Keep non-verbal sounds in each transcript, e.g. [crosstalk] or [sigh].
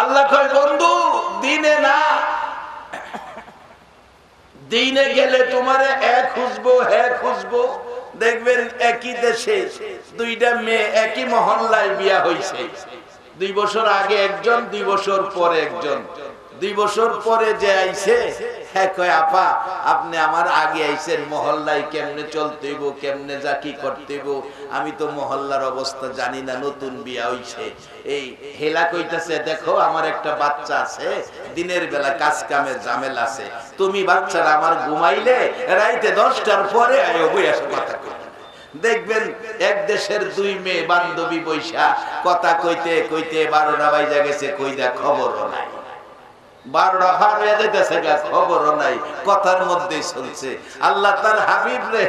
আল্লাহ কয়, বন্ধু, দিনে না, দিনে গেলে তোমারে এক খুঁজবো হ্যাঁ খুঁজবো। দেখবেন একই দেশে দুইটা মেয়ে, একই মহল্লায় বিয়া হইছে। দুই বছর আগে একজন, দুই বছর পরে একজন। দুই বছর পরে যে কয় আপা, আপনি আমার আগে মহল্লায় কেমনে চলতে হইব কেমনে যা কি করতে হইব আমি তো মহল্লার অবস্থা জানি না, নতুন বিয়া হইছে। এই হেলা কইতাছে, দেখো আমার একটা বাচ্চা আছে, দিনের বেলা কাজ কামের ঝামেলা আছে। তুমি বাচ্চারা আমার ঘুমাইলে রাইতে দশটার পরে কথা কই দেখবেন এক দেশের দুই মেয়ে বান্ধবী বৈশা কথা কইতে কইতে বারোটা বাইজা গেছে কইদা খবরও নাই। কথার মধ্যেই আল্লাহ তার হাবিব রে,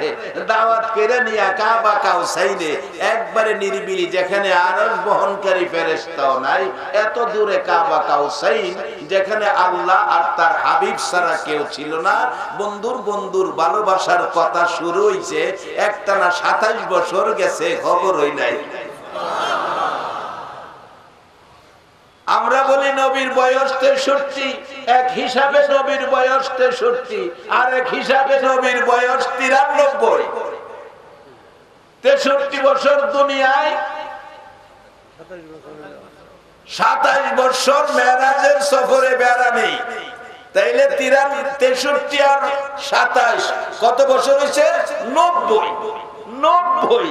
দাওয়াত করে নিয়া কাবা কাউ সাইনে একবারে নিরিবিলি, যেখানে আরস বহনকারী ফেরেশতাও নাই, এত দূরে কাবা কাউ সাইন যেখানে আল্লাহ আর তার হাবিব ছাড়া কেউ ছিল না। বন্ধুর বন্ধুর ভালোবাসার কথা শুরু হইছে, একটানা সাতাইশ বছর গেছে খবর হই নাই। আমরা বলি নবীর বয়স তেষট্টি। এক হিসাবে নবীর বয়স তেষট্টি, আর এক হিসাবে নবীর বয়স তিরানব্বই। তেষট্টি বছর দুনিয়ায়, সাতাইশ বছর মেরাজের সফরে বেড়া নেই। তাইলে তিরান, তেষট্টি আর সাতাশ কত বছর হয়েছে? নব্বই। নব্বই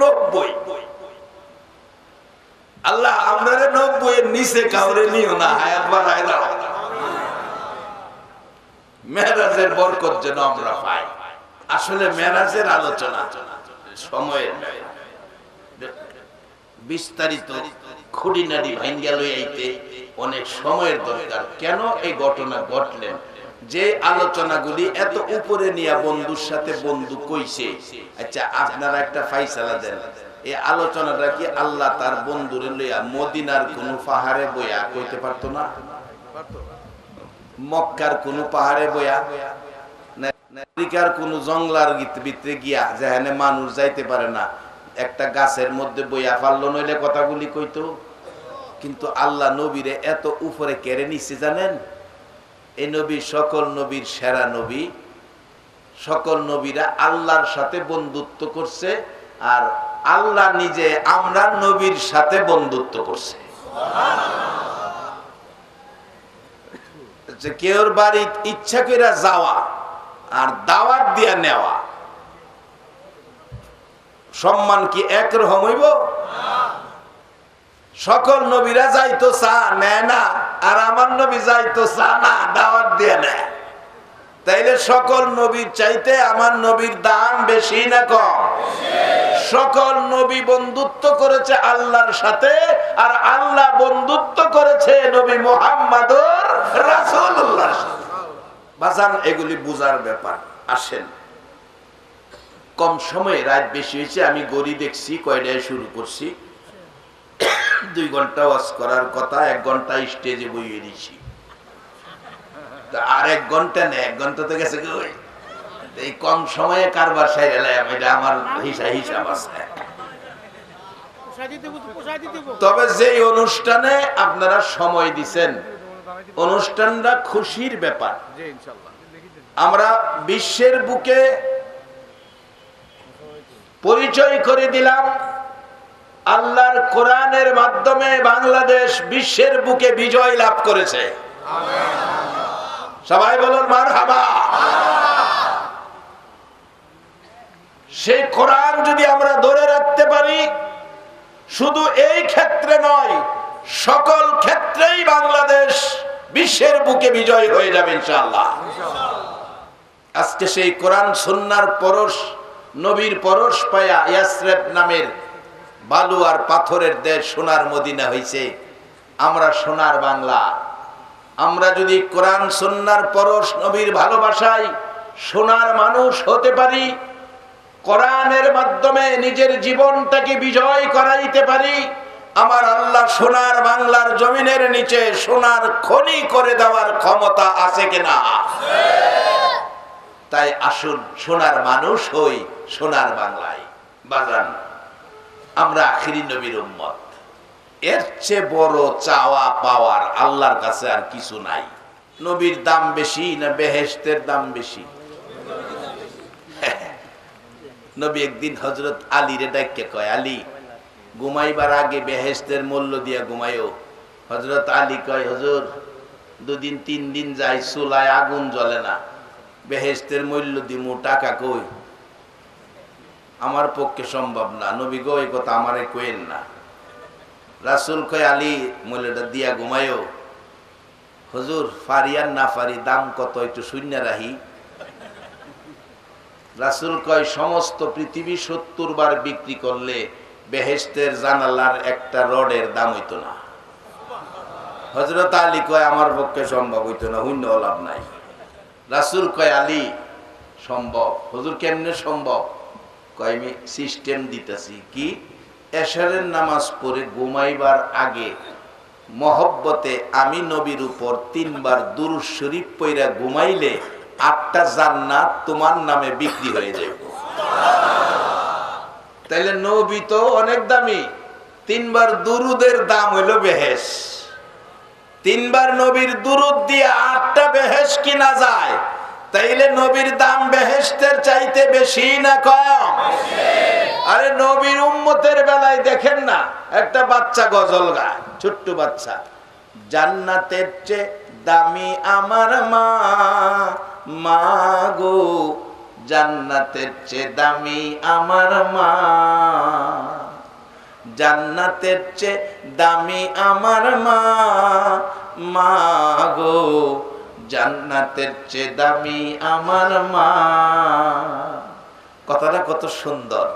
নব্বই। আল্লাহ আমরা নব্বই এর নিচে কাউরে নিও না, হায়াত বাড়ায় দাও। মেরাজের বরকত যেন আমরা পাই। আসলে মেরাজের আলোচনা সময়ের। বিস্তারিত খুঁড়িনারি ভাঙ্গা লইয়াইতে অনেক সময়ের দরকার। কেন এই ঘটনা ঘটলেন যে আলোচনাগুলি এত উপরে নিয়ে বন্ধুর সাথে বন্ধু কইছে। আচ্ছা আপনারা একটা ফাইসালা দেন। এই আলোচনাটা কি আল্লাহ তার বন্ধুরে লইয়া মদিনার কোন পাহাড়ে বইয়া কইতে পারতো না? মক্কার কোন পাহাড়ে বইয়া? আমেরিকার কোন জঙ্গলার ভিতরে গিয়া যেখানে মানুষ যাইতে পারে না, একটা গাছের মধ্যে বইয়া পারল নইলে কথাগুলি কইতো। কিন্তু আল্লাহ নবীরে এত উপরে কেড়ে নিচ্ছে জানেন? এই নবী সকল নবীর সেরা নবী। সকল নবীরা আল্লাহর সাথে বন্ধুত্ব করছে আর আল্লাহ নিজে আমরা নবীর সাথে বন্ধুত্ব করছে। কেউর বাড়ি ইচ্ছা করে যাওয়া আর দাওয়াত দিয়া নেওয়া, সম্মান কি একরকম হইব? সকল নবীরা যাইতো চা নেয় না, আর আমার নবী যাইতো চা না, দাওয়াত দিয়ে নেয়। তাইলে সকল নবীর চাইতে আমার নবীর দাম বেশি না কম? সকল নবী বন্ধুত্ব করেছে আল্লাহর সাথে, আর আল্লাহ বন্ধুত্ব করেছে নবী মোহাম্মদর রাসূলুল্লাহর সাথে। বাজান, এগুলি বুজার ব্যাপার। আসেন। কম সময়ে রাত বেশি হয়েছে, আমি গড়ি দেখছি, কয়টায় শুরু করছি। দুই ঘণ্টা ওয়াজ করার কথা, এক ঘণ্টা স্টেজে বইয়ে দিছি। আর এক ঘণ্টা নেই, এক ঘণ্টা তো গেছে এই কম সময়ে কারবার সাইরে এলাম এটা আমার হিসাব হিসাব আছে। তবে যে অনুষ্ঠানে আপনারা সময় দিছেন, অনুষ্ঠানটা খুশির ব্যাপার। আমরা বিশ্বের বুকে পরিচয় করে দিলাম, আল্লাহর কোরআনের মাধ্যমে বাংলাদেশ বিশ্বের বুকে বিজয় লাভ করেছে। সবাই বলুন মার হাবা সেই কোরআন যদি আমরা ধরে রাখতে পারি, শুধু এই ক্ষেত্রে নয়, সকল ক্ষেত্রেই বাংলাদেশ বিশ্বের বুকে বিজয় হয়ে যাবে ইনশাআল্লাহ। আজকে সেই কোরআন সুন্নার পরশ, নবীর পরশ পায়া ইয়াসরেব নামের বালু আর পাথরের দেশ সোনার মদিনা হয়েছে আমরা সোনার বাংলা। আমরা যদি কোরআন সন্ন্যার পরশ নবীর ভালোবাসায় সোনার মানুষ হতে পারি কোরআনের মাধ্যমে নিজের জীবনটাকে বিজয় করাইতে পারি, আমার আল্লাহ সোনার বাংলার জমিনের নিচে সোনার খনি করে দেওয়ার ক্ষমতা আছে কিনা? তাই আসুন, সোনার মানুষ হই সোনার বাংলায়। বাজান, আমরা আখিরি নবীর উম্মত। এর চেয়ে বড় চাওয়া পাওয়ার আল্লাহর কাছে আর কিছু নাই। নবীর দাম বেশি না বেহেস্তের দাম বেশি? নবী একদিন হজরত আলী রে ডাইকে কয়, আলী, ঘুমাইবার আগে বেহেস্তের মূল্য দিয়া ঘুমাইও হজরত আলী কয়, হজুর, দুদিন, তিন দিন যাই, চুলায় আগুন জ্বলে না। বেহেস্তের মূল্য দিমু, টাকা কই? আমার পক্ষে সম্ভব না, নবী গো এই কথা আমারে কইেন না। রাসুল কয়, আলী, মূল্যটা দিয়া ঘুমাইও হুজুর ফারিয়ান না ফারি, দাম কত, একটু শূন্য রাহি। রাসুল কয়, সমস্ত পৃথিবী সত্তর বার বিক্রি করলে বেহেস্তের জানালার একটা রডের দাম হইত না। হজরত আলী কয়, আমার পক্ষে সম্ভব হইতো না শূন্য লাভ নাই। রাসুল কয়, আলী, সম্ভব। হুজুর, কেমনে সম্ভব? কয়, আমি সিস্টেম দিতেছি কি, এশারের নামাজ পড়ে ঘুমাইবার আগে মহব্বতে আমি নবীর উপর তিনবার দুরুদ শরীফ পইরা ঘুমাইলে আটটা জান্নাত তোমার নামে বিক্রি হয়ে যাবে তাইলে নবী তো অনেক দামি। তিনবার দুরুদের দাম হইল বেহেস তিনবার নবীর দুরুদ দিয়ে আটটা বেহেস কিনা যায়। তাইলে নবীর দাম বেহেস্তের চাইতে বেশি না কম? আরে নবীর উম্মতের বেলায় দেখেন না, একটা বাচ্চা গজল গায়, ছোট্ট বাচ্চা। জান্নাতের চেয়ে দামি আমার মা মা গো জান্নাতের চেয়ে দামি আমার মা। জান্নাতের চেয়ে দামি আমার মা। মা গো জান্নাতের চেয়ে দামি আমার মা। কথাটা কত সুন্দর।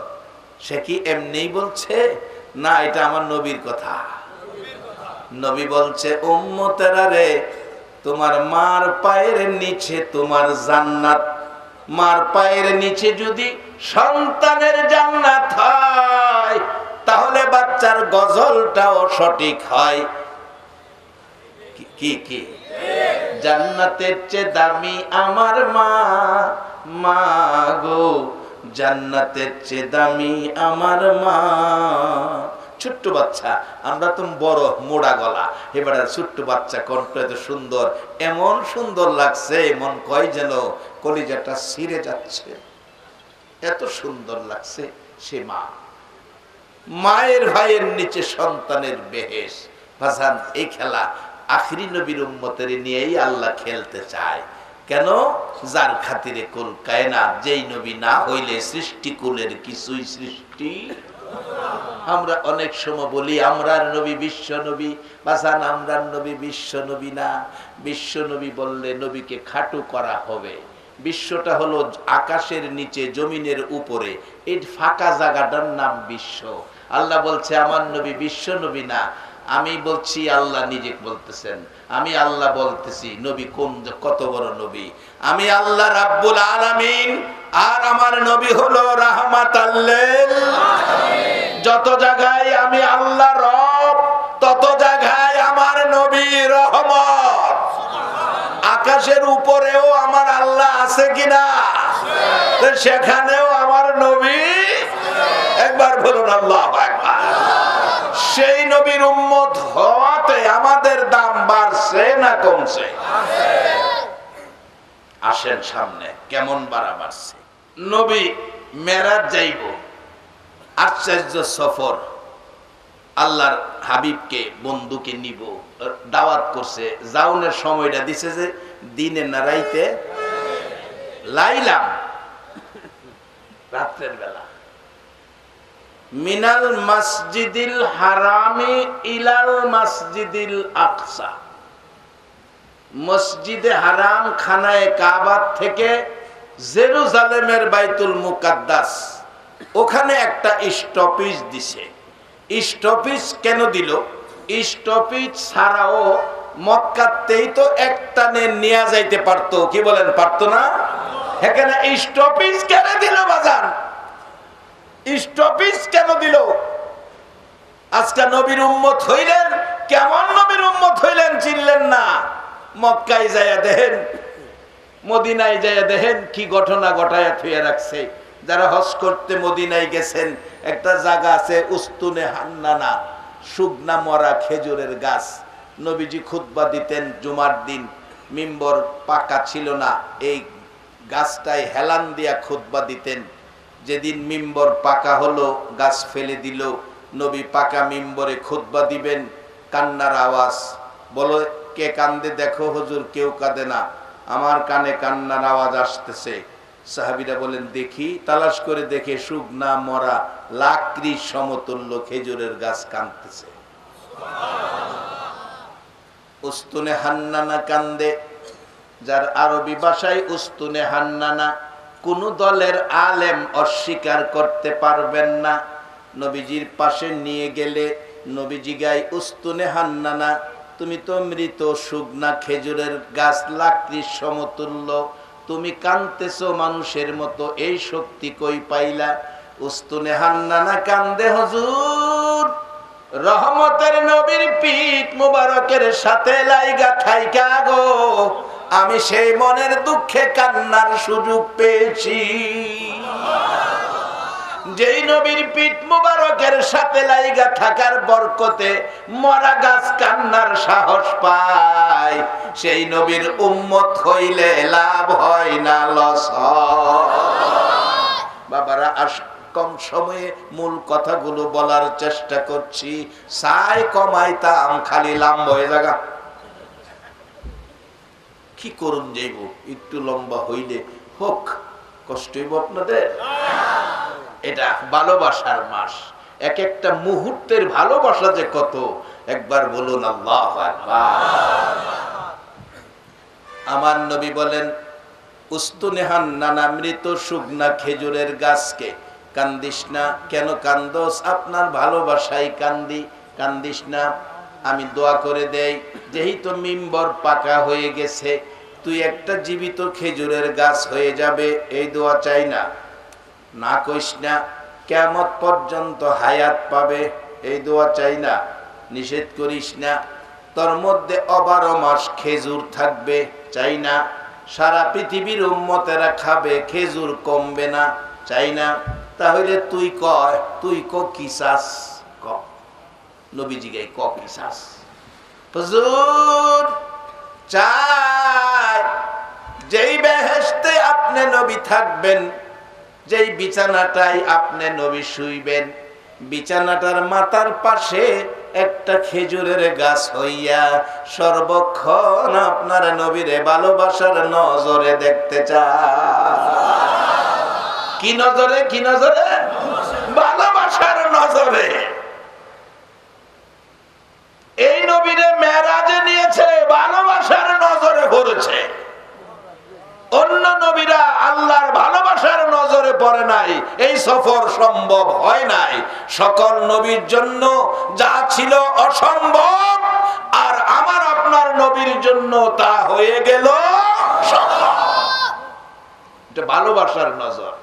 সে কি এমনিই বলছে? না, এটা আমার নবীর কথা। নবী বলছে, উম্মতেরা রে তোমার মার পায়ের নিচে তোমার জান্নাত। মার পায়ের নিচে যদি সন্তানের জান্নাত হয়, তাহলে বাচ্চার গজলটাও সঠিক হয়। কি- কি জান্নাতের চেয়ে দামি আমার মা মা গো। জান্নাতের চেয়ে দামি আমার মা। ছোট্ট বাচ্চা, আমরা তো বড় মোড়া গলা। এবারে ছোট্ট বাচ্চা কণ্ঠ এত সুন্দর, এমন সুন্দর লাগছে, মন কয় যেন কলিজাটা ছিঁড়ে যাচ্ছে। এত সুন্দর লাগছে সে মা। মায়ের ভাইয়ের নিচে সন্তানের বেহেস ভাসান, এই খেলা আখরি নবীর উম্মতের নিয়েই আল্লাহ খেলতে চায়। কেন? যার খাতিরে কুল কায়না যেই নবী না হইলে সৃষ্টি কুলের কিছুই সৃষ্টি আমরা অনেক সময় বলি, আমরার নবী বিশ্ব নবী। বাসান, আমরার নবী বিশ্ব নবী না। বিশ্ব নবী বললে নবীকে খাটু করা হবে। বিশ্বটা হলো আকাশের নিচে, জমিনের উপরে। এই ফাঁকা জায়গাটার নাম বিশ্ব। আল্লাহ বলছে, আমার নবী বিশ্ব নবী না। আমি বলছি, আল্লাহ নিজে বলতেছেন। আমি আল্লাহ বলতেছি, নবী কোন কত বড় নবী। আমি আল্লাহ রাব্বুল আলামিন, আর আমার নবী হলো রাহমাত যত জায়গায় আমি আল্লাহ রব, তত জায়গায় আমার নবী রহমত। আকাশের উপরেও আমার আল্লাহ আছে কিনা? সেখানেও আমার নবী। একবার বলুন, আল্লাহ একবার সেই নবীর উম্মত হওয়াতে আমাদের দাম বাড়ছে না কমছে? আসেন সামনে, কেমন বাড়া বাড়ছে? নবী মেরাজ যাইব, আশ্চর্য সফর। আল্লাহর হাবিবকে, বন্ধুকে নিব, দাওয়াত করছে। জাউনের সময়টা দিছে যে, দিনে না রাইতে? লাইলাম। রাত্রের বেলা। মিনাল মসজিদিল হারামি ইলাল মসজিদিল আকসা। মসজিদে হারাম খানায় কাবাত থেকে জেরুজালেমের বাইতুল মুকাদ্দাস, ওখানে একটা স্টপিজ দিছে। স্টপিজ কেন দিল? স্টপিজ ছাড়াও মক্কাতেই তো একটানে নিয়ে যাইতে পারতো। কি বলেন, পারতো না? এখানে স্টপিজ কেন দিল বাজান স্টপেজ কেন দিল? আজকে নবীর উম্মত হইলেন, কেমন নবীর উম্মত হইলেন চিনলেন না। মক্কায় যাইয়া দেখেন, মদিনায় যাইয়া দেখেন কি ঘটনা ঘটায় থুয়ে রাখছে। যারা হজ করতে মদিনায় গেছেন, একটা জায়গা আছে উস্তুনে হান্নানা, শুকনা মরা খেজুরের গাছ। নবীজি খুতবা দিতেন জুমার দিন, মিম্বর পাকা ছিল না, এই গাছটায় হেলান দিয়া খুতবা দিতেন। যেদিন মিম্বর পাকা হলো, গাছ ফেলে দিল। নবী পাকা মিম্বরে খুতবা দিবেন, কান্নার আওয়াজ। বলো, কে কান্দে? দেখো, হুজুর, কেউ কাঁদে না। আমার কানে কান্নার আওয়াজ আসতেছে। সাহাবিরা বলেন, দেখি, তালাশ করে দেখে শুকনা, মরা লাকড়ি সমতুল্য খেজুরের গাছ কাঁদতেছে। উস্তুনে হান্নানা কান্দে। যার আরবি ভাষায় উস্তুনে হান্নানা কোন দলের আলেম অস্বীকার করতে পারবেন না। নবীজির পাশে নিয়ে গেলে নবীজি গাই উস্তুনে হান্নানা তুমি তো মৃত শুকনা খেজুরের গাছ, লাকড়ির সমতুল্য। তুমি কানতেছো মানুষের মতো, এই শক্তি কই পাইলা? উস্তুনে হান্নানা কান্দে, হজুর, রহমতের নবীর পিঠ মুবারকের সাথে লাইগা থাইকা গো। আমি সেই মনের দুঃখে কান্নার সুযোগ পেয়েছি। যেই নবীর পিঠ মুবারকের সাথে লাইগা থাকার বরকতে মরা গাছ কান্নার সাহস পায় সেই নবীর উম্মত হইলে লাভ হয় না, লস বাবারা, আস, কম সময়ে মূল কথাগুলো বলার চেষ্টা করছি। সাই কমাইতাম, খালি লাম্ব হয়ে জায়গা কি করুন যাইব একটু লম্বা হইলে হোক, কষ্ট হইব আপনাদের? এটা ভালোবাসার মাস। এক একটা মুহূর্তের ভালোবাসা যে কত, একবার বলুন আল্লাহ আমার নবী বলেন, উস্তুনেহান নানা মৃত শুকনা খেজুরের গাছকে। কান্দিস না? কেন কান্দোস? আপনার ভালোবাসাই কান্দি, কান্দিস না? আমি দোয়া করে দেই, যেহেতু মিম্বর পাকা হয়ে গেছে, তুই একটা জীবিত খেজুরের গাছ হয়ে যাবে, এই দোয়া চাই না। না কইস না কেমত পর্যন্ত হায়াত পাবে, এই দোয়া চাই না। নিষেধ করিস না, তোর মধ্যে অবারো মাস খেজুর থাকবে, চাই না। সারা পৃথিবীর উম্মতেরা খাবে, খেজুর কমবে না, চাই না। তাহলে তুই কয়, তুই ক ক নবীজি গাই ক কিসাস হুজুর চাই যেই বেহেশতে আপনি নবী থাকবেন, যেই বিছানাটাই আপনি নবী শুইবেন, বিছানাটার মাথার পাশে একটা খেজুরের গাছ হইয়া সর্বক্ষণ আপনার নবীরে ভালোবাসার নজরে দেখতে চায়। কি নজরে? কি নজরে? ভালোবাসার নজরে এই নবীরে মেরাজে নিয়েছে, ভালোবাসার নজরে ভরেছে অন্য নবীরা আল্লাহর ভালোবাসার নজরে পড়ে নাই, এই সফর সম্ভব হয় নাই। সকল নবীর জন্য যা ছিল অসম্ভব, আর আমার আপনার নবীর জন্য তা হয়ে গেল ভালোবাসার নজর।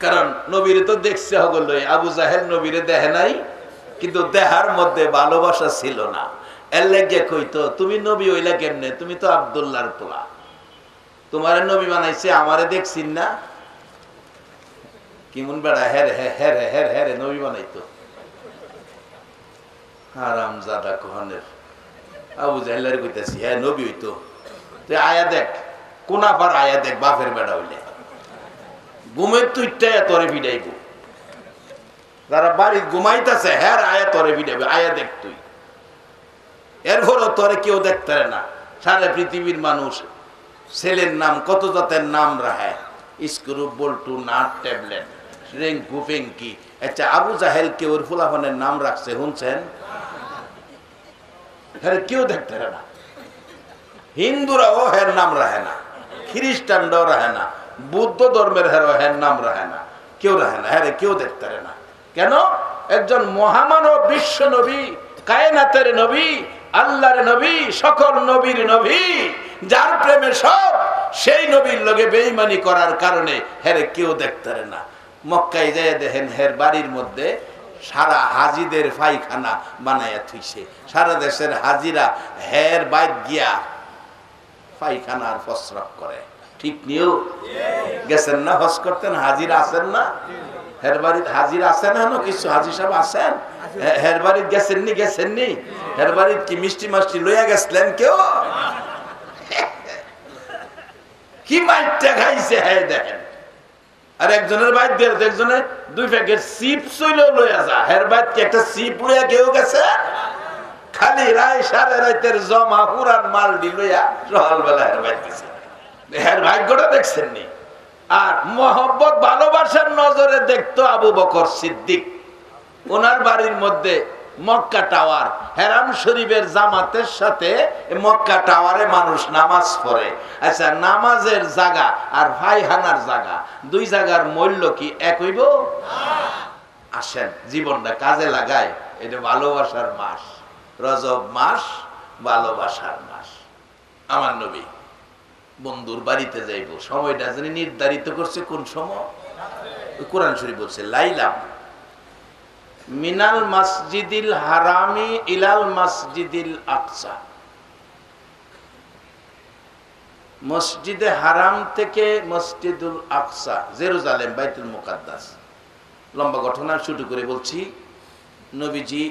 কারণ নবীরে তো দেখছে হগল আবু জাহেল নবীরে দেখে নাই। কিন্তু দেহার মধ্যে ভালোবাসা ছিল না। এর লেগে কইতো, তুমি নবী হইলা কেমনে? তুমি তো আবদুল্লাহর পোলা। তোমার নবী বানাইছে, আমারে দেখছিন না? কেমন বেড়া হেরে হেরে হেরে হেরে নবী বানাইতো। হারাম জাদা কোহনের। আবু জাহেলের কইতাছি হ্যাঁ নবী হইতো। তুই আয়া দেখ কোনাপার আয়া দেখ, বাপের বেড়া হইলে। ঘুমের তুইটাই তরে ভিড়াইব। যারা বাড়ি ঘুমাইতেছে হ্যাঁ আয়া তরে ভিড়াবে আয়া দেখ তুই। এরপরও তরে কেউ দেখতে না। সারা পৃথিবীর মানুষ ছেলের নাম, কত জাতের নাম রাখে? স্ক্রু, বল্টু, নাট, ট্যাবলেট, রেঙ্কু, ফেঙ্কি। আচ্ছা আবু জাহেল কে ওর ফুলাফানের নাম রাখছে, শুনছেন? হ্যাঁ কেউ দেখতে না। হিন্দুরাও হের নাম রাখে না। খ্রিস্টানরাও রাখে না। বুদ্ধ ধর্মের হেরো হের নাম রাখে না। কেউ রাখে না। হ্যাঁ কেউ দেখতে না। কেন? একজন মহামানব বিশ্ব নবী, কায়নাতের নবী, আল্লাহর নবী, সকল নবীর নবী, যার প্রেমে সব, সেই নবীর লগে বেইমানি করার কারণে হেরে কেউ দেখতে না। মক্কায় যায় দেখেন, হের বাড়ির মধ্যে সারা হাজিদের পায়খানা বানাইয়া থুইছে। সারা দেশের হাজিরা হের বাইর গিয়া পায়খানার প্রস্রাব করে। ঠিক নিয়েও গেছেন না হজ করতেন? হাজিরা আছেন না? হের হাজির আছেন এখনও? কিছু হাজির সাহেব আছেন? হের বাড়ির গেছেননি গেছেননি? হের বাড়ির কি মিষ্টি মাষ্টি লইয়া গেছিলেন কেউ? [laughs] কি মাইটটা খাইছে হ্যাঁ দেখেন। আর একজনের বাইর দিয়ে একজনের দুই প্যাকেট চিপস হইলেও লইয়া যা। হের বাইর কি একটা চিপ লইয়া কেউ গেছে? খালি রায় সাড়ে রাইতের জমা পুরান মাল দি লইয়া সকালবেলা হের বাইর গেছে। হের ভাগ্যটা দেখছেন নি আর মোহব্বত, ভালোবাসার নজরে দেখতো আবু বকর সিদ্দিক। ওনার বাড়ির মধ্যে মক্কা টাওয়ার, হেরাম শরীফের জামাতের সাথে মক্কা টাওয়ারে মানুষ নামাজ পড়ে। আচ্ছা নামাজের জায়গা আর ভাইহানার জায়গা, দুই জায়গার মূল্য কি এক হইব? আসেন, জীবনটা কাজে লাগায়। এটা ভালোবাসার মাস, রজব মাস, ভালোবাসার মাস। আমার নবী। বন্ধুর বাড়িতে যাইব। সময়টা জানি নির্ধারিত করছে কোন সময়? কোরআন শরীফ বলছে, লাইলাম। মিনাল মসজিদিল হারামি ইলাল মসজিদিল আকসা। মসজিদে হারাম থেকে মসজিদুল আকসা, জেরুজালেম, বাইতুল মুকাদ্দাস। লম্বা ঘটনা শুরু করে বলছি। নবীজি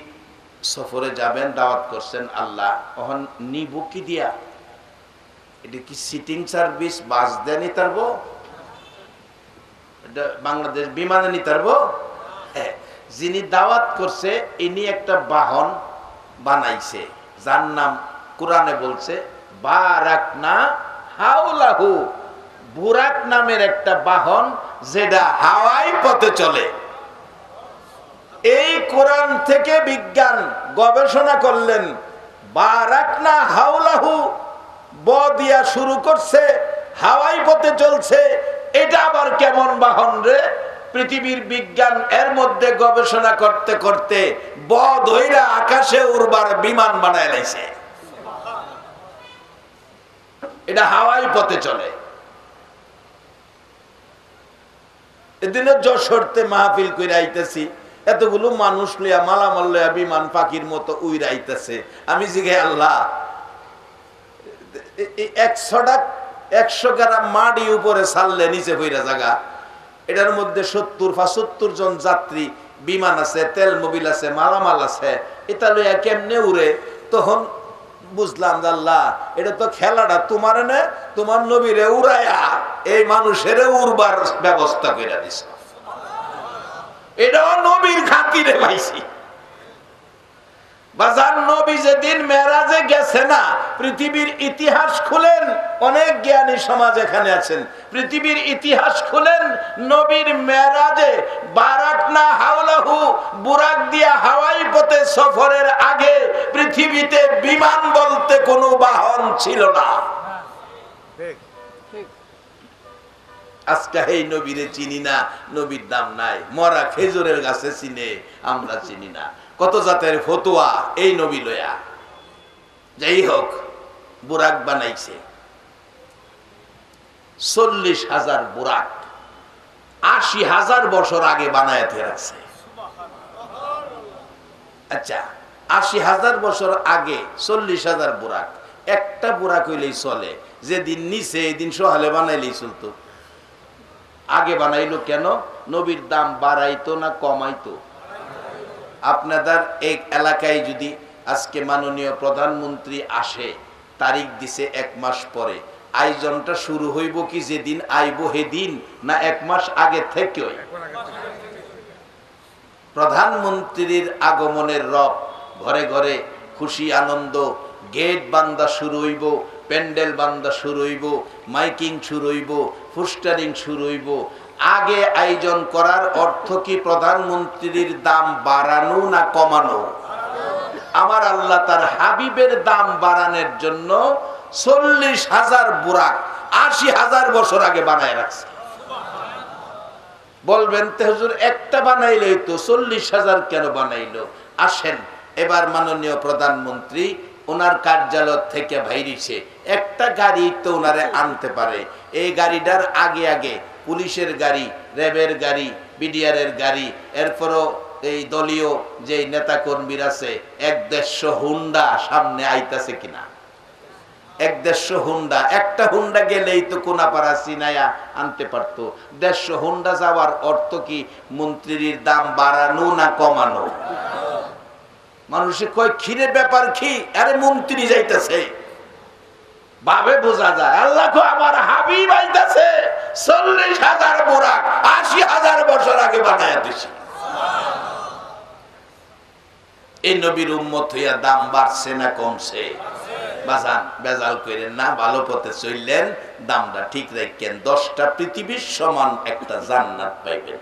সফরে যাবেন, দাওয়াত করছেন, আল্লাহ অহন নিব কি দিয়া? এটা কি সিটিং সার্ভিস বাস দিয়ে নিতে পারব বাংলাদেশ বিমানে নিতে পারব হ্যাঁ যিনি দাওয়াত করছে, ইনি একটা বাহন বানাইছে, যার নাম কোরআনে বলছে, বারাকনা বুরাক নামের একটা বাহন যেটা হাওয়াই পথে চলে। এই কোরআন থেকে বিজ্ঞান গবেষণা করলেন, বারাকনা হাউলাহু ব দিয়া শুরু করছে, হাওয়াই পথে চলছে। এটা আবার কেমন বাহন রে? পৃথিবীর বিজ্ঞান এর মধ্যে গবেষণা করতে করতে ব ধইরা আকাশে উড়বার বিমান বানায় লাইছে। এটা হাওয়াই পথে চলে। এদিনে যশোরতে মাহফিল করে আইতেছি, এতগুলো মানুষ লইয়া মালামাল লইয়া বিমান পাখির মতো উইরাইতেছে আমি জিগে, আল্লাহ একশোটা একশো গ্রাম মাটি উপরে ছাড়লে নিচে বইরা জায়গা এটার মধ্যে সত্তর, পঁচাত্তর জন যাত্রী, বিমান আছে, তেল মোবিল আছে, মালামাল আছে। এটা লইয়া কেমনে উড়ে? তখন বুঝলাম আল্লাহ, এটা তো খেলাটা তোমার নে, তোমার নবীরে উড়াইয়া এই মানুষের উড়বার ব্যবস্থা করে দিছ। এটাও নবীর খাতিরে পাইছি। বাজার নবী যেদিন মেরাজে গেছে না পৃথিবীর ইতিহাস খুলেন অনেক জ্ঞানী সমাজ এখানে আছেন। পৃথিবীর ইতিহাস খুলেন নবীর মেরাজে বারাক না হাওলাহু বুরাক দিয়া হাওয়াই পথে সফরের আগে পৃথিবীতে বিমান বলতে কোনো বাহন ছিল না। আজকে এই নবীরে চিনি না নবীর দাম নাই। মরা খেজুরের গাছে চিনে আমরা চিনি না। কত জাতের ফতুয়া এই নবী লয়া। যাই হোক বুরাক বানাইছে। চল্লিশ হাজার বুরাক, আশি হাজার বছর আগে বানায় রাখছে। আচ্ছা আশি হাজার বছর আগে চল্লিশ হাজার বুরাক, একটা বুরাক হইলেই চলে। যেদিন নিচে এই দিন সহালে বানাইলেই চলতো। আগে বানাইলো কেন? নবীর দাম বাড়াইতো না কমাইতো? আপনাদের এই এলাকায় যদি আজকে মাননীয় প্রধানমন্ত্রী আসে, তারিখ দিছে এক মাস পরে, আয়োজনটা শুরু হইব কি যেদিন আইব হেদিন না এক মাস আগে থেকে প্রধানমন্ত্রীর আগমনের রব, ঘরে ঘরে খুশি, আনন্দ, গেট বান্দা শুরু হইব, প্যান্ডেল বান্দা শুরু হইব, মাইকিং শুরু হইব, পোস্টারিং শুরু হইব আগে আয়োজন করার অর্থ কি প্রধানমন্ত্রীর দাম বাড়ানো না কমানো? আমার আল্লাহ তার হাবিবের দাম বাড়ানোর জন্য চল্লিশ হাজার বুরাক আশি হাজার বছর আগে বানায় রাখছে। বলবেন তেহজুর একটা বানাইলেই তো চল্লিশ হাজার কেন বানাইলো? আসেন, এবার মাননীয় প্রধানমন্ত্রী ওনার কার্যালয় থেকে বাইরিছে একটা গাড়ি তো ওনারে আনতে পারে। এই গাড়িটার আগে আগে পুলিশের গাড়ি, র্যাবের গাড়ি, বিডিআরের গাড়ি, এরপরও এই দলীয় যে নেতা কর্মীর আছে, এক দেড়শো হুন্ডা সামনে আইতাছে কিনা? এক দেড়শো হুন্ডা, একটা হুন্ডা গেলেই তো কোনাপাড়া সিনায়া আনতে পারতো। দেড়শো হুন্ডা যাওয়ার অর্থ কি মন্ত্রীর দাম বাড়ানো না কমানো? মানুষে কয় ক্ষীরের ব্যাপার কি? আরে মন্ত্রী যাইতেছে। ভাবে বোঝা যায়। আল্লাহ আমার হাবিব আইতাছে, চল্লিশ হাজার বোরাক, আশি হাজার বছর আগে বানায় দিছি। এই নবীর উম্মত হইয়া দাম বাড়ছে না কমছে? বাজান, বেজাল করেন না, ভালো পথে চললেন, দামটা ঠিক রাখেন দশটা পৃথিবীর সমান একটা জান্নাত পাইবেন।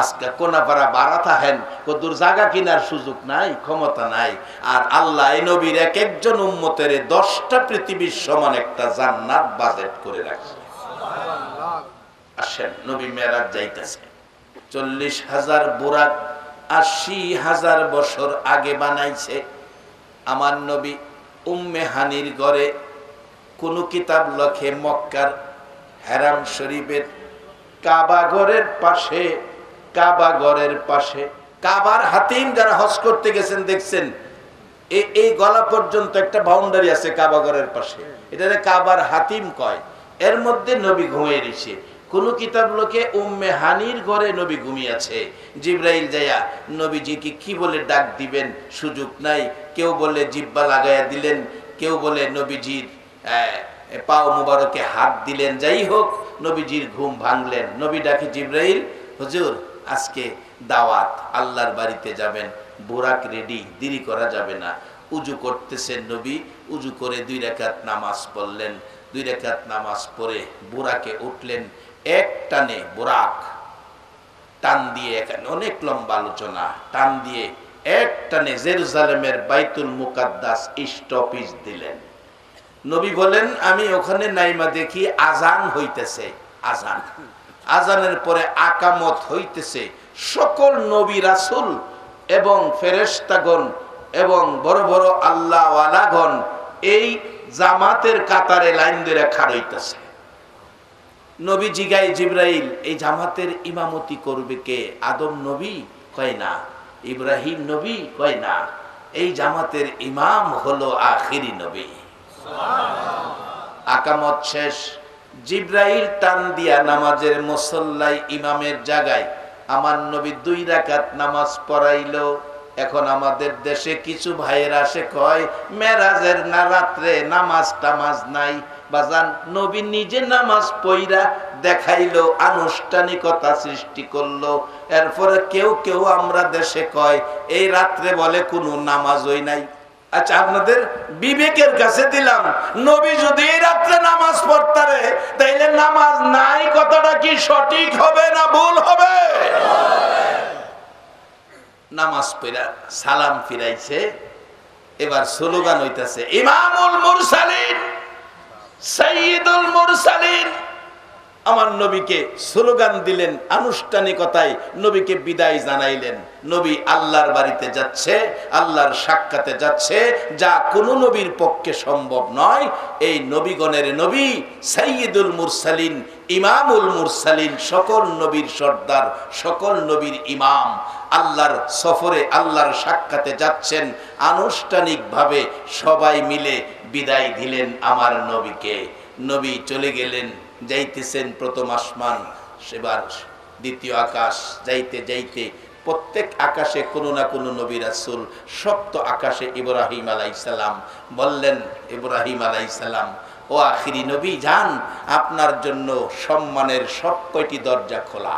আজকে কোনাপাড়া বাড়া থাকেন কদুর জায়গা কিনার সুযোগ নাই, ক্ষমতা নাই। আর আল্লাহ, এই নবীর এক একজন উম্মতের দশটা পৃথিবীর সমান একটা জান্নাত বাজেট করে রাখছে। আসেন, নবী মেরাজ যাইতেছে। চল্লিশ হাজার বোরাক আশি হাজার বছর আগে বানাইছে। আমার নবী উম্মে হানির ঘরে কোন কিতাব লখে মক্কার হেরাম শরীফের কাবা ঘরের পাশে কাবা ঘরের পাশে। কাবার হাতিম যারা হজ করতে গেছেন, দেখছেন এই গলা পর্যন্ত একটা বাউন্ডারি আছে কাবা ঘরের পাশে। এটা কাবার হাতিম কয়। এর মধ্যে নবী ঘুমিয়ে দিছে কোন কিতাব লোকে উম্মে হানির ঘরে নবী ঘুমিয়েছে। জিব্রাইল যায়া, নবীজিকে কি বলে ডাক দিবেন? সুযোগ নাই। কেউ বলে জিব্বা লাগাইয়া দিলেন। কেউ বলে নবীজির পাও মুবারকে হাত দিলেন। যাই হোক, নবীজির ঘুম ভাঙলেন। নবী ডাকে জিব্রাইল, হুজুর আজকে দাওয়াত, আল্লাহর বাড়িতে যাবেন, বোরাক রেডি দেরি করা যাবে না। উজু করতেছেন নবী, উজু করে দুই রেখাত নামাজ পড়লেন। দুই রেখাত নামাজ পড়ে বোরাকে উঠলেন, এক টানে বোরাক, টান দিয়ে এখানে অনেক লম্বা আলোচনা, টান দিয়ে এক টানে জেরুজালেমের বাইতুল মুকাদ্দাস স্টপিস দিলেন। নবী বলেন, আমি ওখানে নাইমা দেখি, আজান হইতেছে, আজান। আজানের পরে আকামত হইতেছে। সকল নবী রাসুল এবং ফেরেস্তাগণ এবং বড় বড় আল্লাহওয়ালাগণ এই জামাতের কাতারে লাইন ধরে খাড়াইতেছে নবী জিগাই জিব্রাইল, এই জামাতের ইমামতি করবে কে? আদম নবী কয়, না। ইব্রাহিম নবী কয়, না। এই জামাতের ইমাম হলো আখিরি নবী। আকামত শেষ। জিব্রাইল টান দিয়া নামাজের মুসল্লাই ইমামের জায়গায় আমার নবী দুই রাকাত নামাজ পড়াইলো। এখন আমাদের দেশে কিছু ভাইয়েরা আসে, কয়, মেরাজের না রাত্রে নামাজ টামাজ নাই? বাজান, নবী নিজে নামাজ পইরা দেখাইলো, আনুষ্ঠানিকতা সৃষ্টি করল। এরপরে কেউ কেউ আমরা দেশে কয়, এই রাত্রে বলে কোনো নামাজই নাই। আচ্ছা আপনাদের বিবেকের কাছে দিলাম। নবী যদি এই রাত্রে নামাজ পড়তারে তাইলে নামাজ নাই কথাটা কি সঠিক হবে না ভুল হবে? নামাজ পড়া, সালাম ফিরাইছে, এবার স্লোগান হইতাছে, ইমামুল মুরসালিন, সাইয়্যিদুল মুরসালিন। আমার নবীকে স্লোগান দিলেন আনুষ্ঠানিকতায়, নবীকে বিদায় জানাইলেন। নবী আল্লাহর বাড়িতে যাচ্ছে, আল্লাহর সাক্ষাতে যাচ্ছে, যা কোন নবীর পক্ষে সম্ভব নয়। এই নবীগণের নবী সাইয়্যিদুল মুরসালিন, ইমামুল মুরসালিন, সকল নবীর সর্দার, সকল নবীর ইমাম। আল্লাহর সফরে, আল্লাহর সাক্ষাতে যাচ্ছেন। আনুষ্ঠানিকভাবে সবাই মিলে বিদায় দিলেন আমার নবীকে। নবী চলে গেলেন যাইতেছেন প্রথম আসমান, সেবার দ্বিতীয় আকাশ, যাইতে যাইতে প্রত্যেক আকাশে কোনো না কোনো নবী রাসুল, সপ্ত আকাশে ইব্রাহিম আলাইসালাম বললেন, ইব্রাহিম আলাইসালাম ও আখিরি নবী, যান, আপনার জন্য সম্মানের সব কয়টি দরজা খোলা।